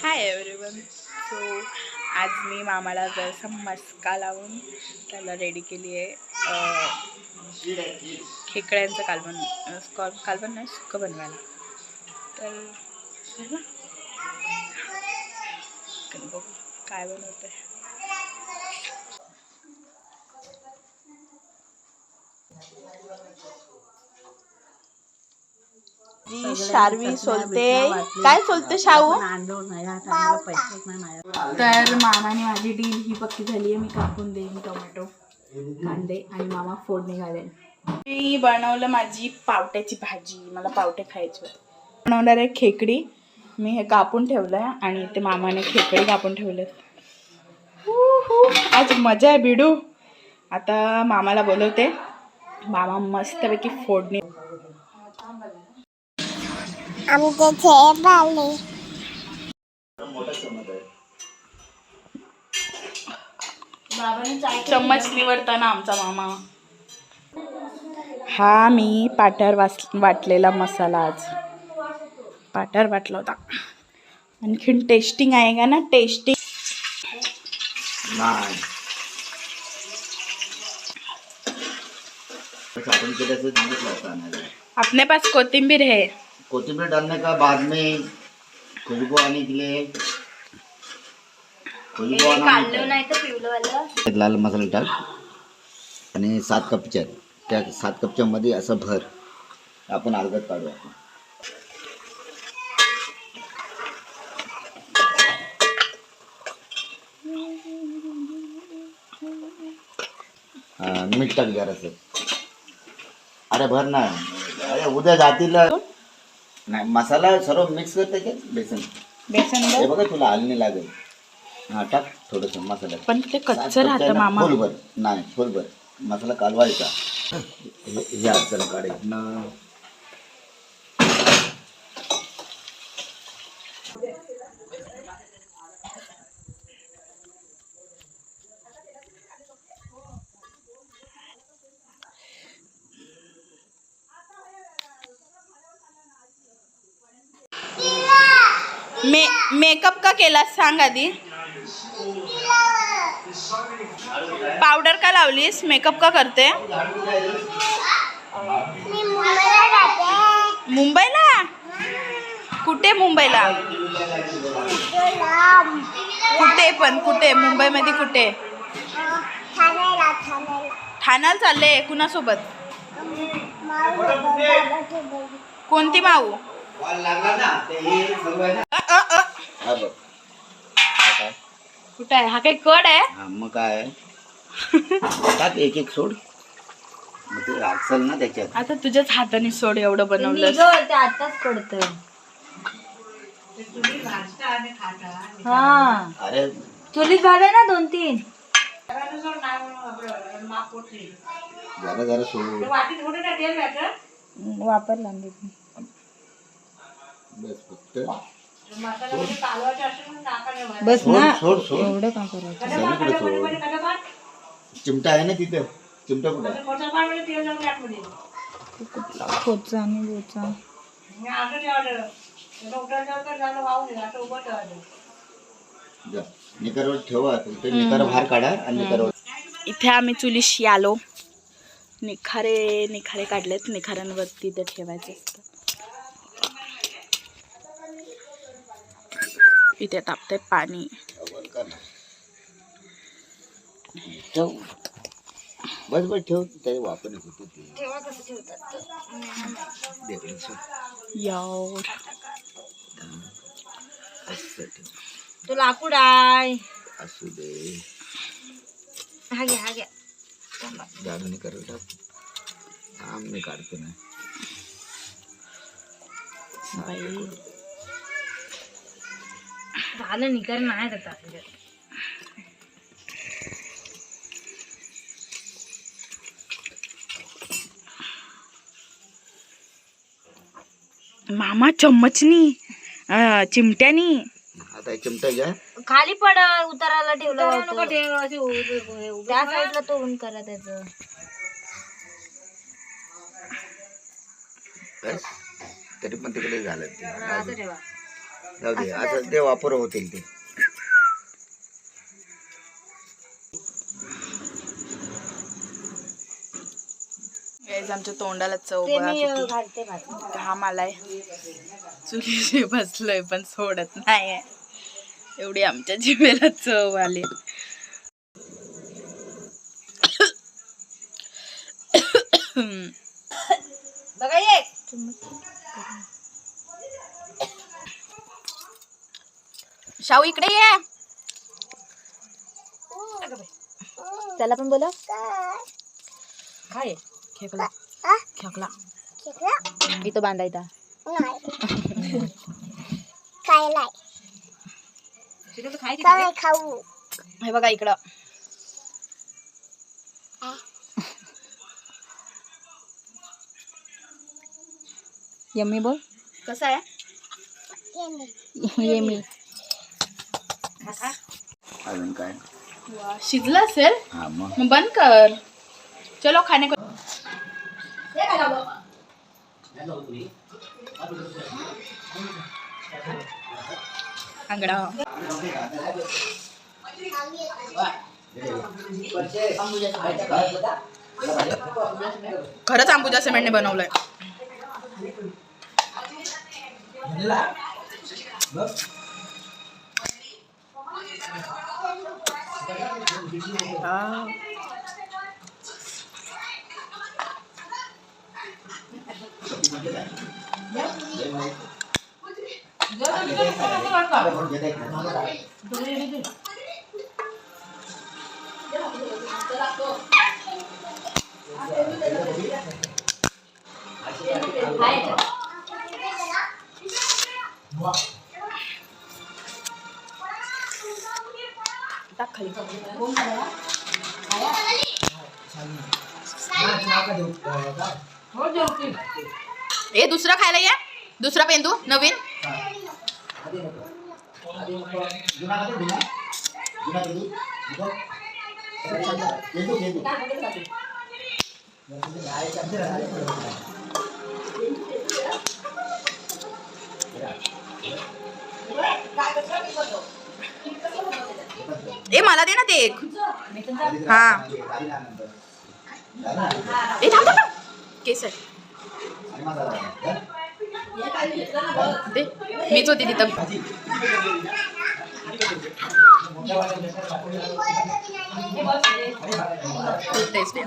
Hi everyone so आज मी मामाला जरासा मस्का लावून त्याला रेडी केली आहे. खेकड्यांचं कालवण स्कॉल कालवण नाही सुकं बनवायला. तर बघू काय बनवतं आहे शारवी सोलते. काय सोलते शाहू? तर मामाने माझी डील ही पक्की झाली आहे. मी कापून देईन टोमॅटो कांदे आणि मामा फोडणी घालेल मी बनवलं माझी पावट्याची भाजी. मला पावटे खायचे होते. बनवणार आहे खेकडी. मी हे कापून ठेवलं आहे आणि ते मामाने खेकडी कापून ठेवले आज मजा आहे बिडू. आता मामाला बोलवते. मामा मस्तपैकी फोडणी आमचे झेप आले चम्मच निवडताना आमचा मामा. हा मी पाट्यावर वास वाटलेला मसाला आज. पाट्यावर वाटला होता. आणखीन टेस्टिंग आहे का ना? टेस्टिंग अपने पास कोथिंबीर है कोथिंबीर डालने का बाद में खुशबू आने के लिए खुशबू आना लाल मसाला टाक आणि सात कपच्या त्या सात कपच्या मध्ये असं भर आपण अलगद काढू आपण. हा, मीठ टाक जरासं. अरे भर ना. अरे उद्या जातील नाही मसाला सर्व मिक्स करते का? बेसन. बेसन हे. बघा तुला आलने लागेल. हा टाक थोडस मसाला. पण ते कच्चं राहतं मामा. फुलभर. नाही फुलभर. मसाला कालवायचा. हे अडचण काढायची ना. मे मेकअप का केला सांग आधी. पावडर का लावलीस? मेकअप का करते? मुंबईला? कुठे मुंबईला? कुठे पण कुठे? मुंबईमध्ये कुठे? ठाण्याला चालले कुणासोबत कोणती माऊ? लागला ना ते हे सर्व आहे ना. हा बघ हा काय? कुठे आहे? हा काही कड आहे? हा मग काय टाक एक एक सोड. मग ते ना त्याच्यात. आता तुझ्याच हाताने सोड एवढं बनवलं ते आताच पडतंय. हा. अरे. चुलीत झाले ना दोन तीन. जरा जरा सोड. वापरला मी. बस फक्त. बस सोड ना. सोड सोड. एवढं का करायचं. सगळीकडे सोड चिमटा आहे ना तिथं? चिमटा कुठं? आहे खोचा आणि बोचा. जा. निकारवर ठेवा ते निकार बाहेर काढा आणि निकारवर इथे आम्ही चुलीशी आलो. निखारे निखारे काढलेत. निखाऱ्यांवरती ते ठेवायचे असतं. इथे टाकते पाणी. बस बस ठेव. त्याचे वापर ते? लाकूड आहे. असू दे. हा घ्या हा घ्या. निकार टाक. थांब मी काढतो ना. बाई. झालं निकर नाही आता. मामा चम्मचनी अं, चिमट्यानी. आता चिमटा घ्या. खाली पड उतारायला ठेवलं होतं. त्या साईडला तोडून करा त्याच. बस. तरी पण तिकडे झालं ते. असं ठेवा. जाऊ दे आता ते वापर होतील ते. आमच्या तोंडाला चव घाम आलाय. चुलीशी बसलोय पण सोडत नाही एवढी आमच्या जिभेला चव आली. बघा शाहू इकडे ये. त्याला पण बोला काय? खेकला? खेकला? इथं बांधायचा. काय खाऊ. हे बघा इकडं. यम्मी बोल. कसं आहे हे. यम्मी. अजून काय? वा, शिजलं असेल? हा मग. मग बंद कर. चलो खाने को आंगडा खरंच अंबुजा सिमेंटने बनवलंय. हा. टाक खाली ए दुसरा खायला या. दुसरा पेंदू नवीन. ए मला दे ना ते एक. हा. ए थांब थांब थांब. केस दे. मीच होती तिथं. तेच टेस्ट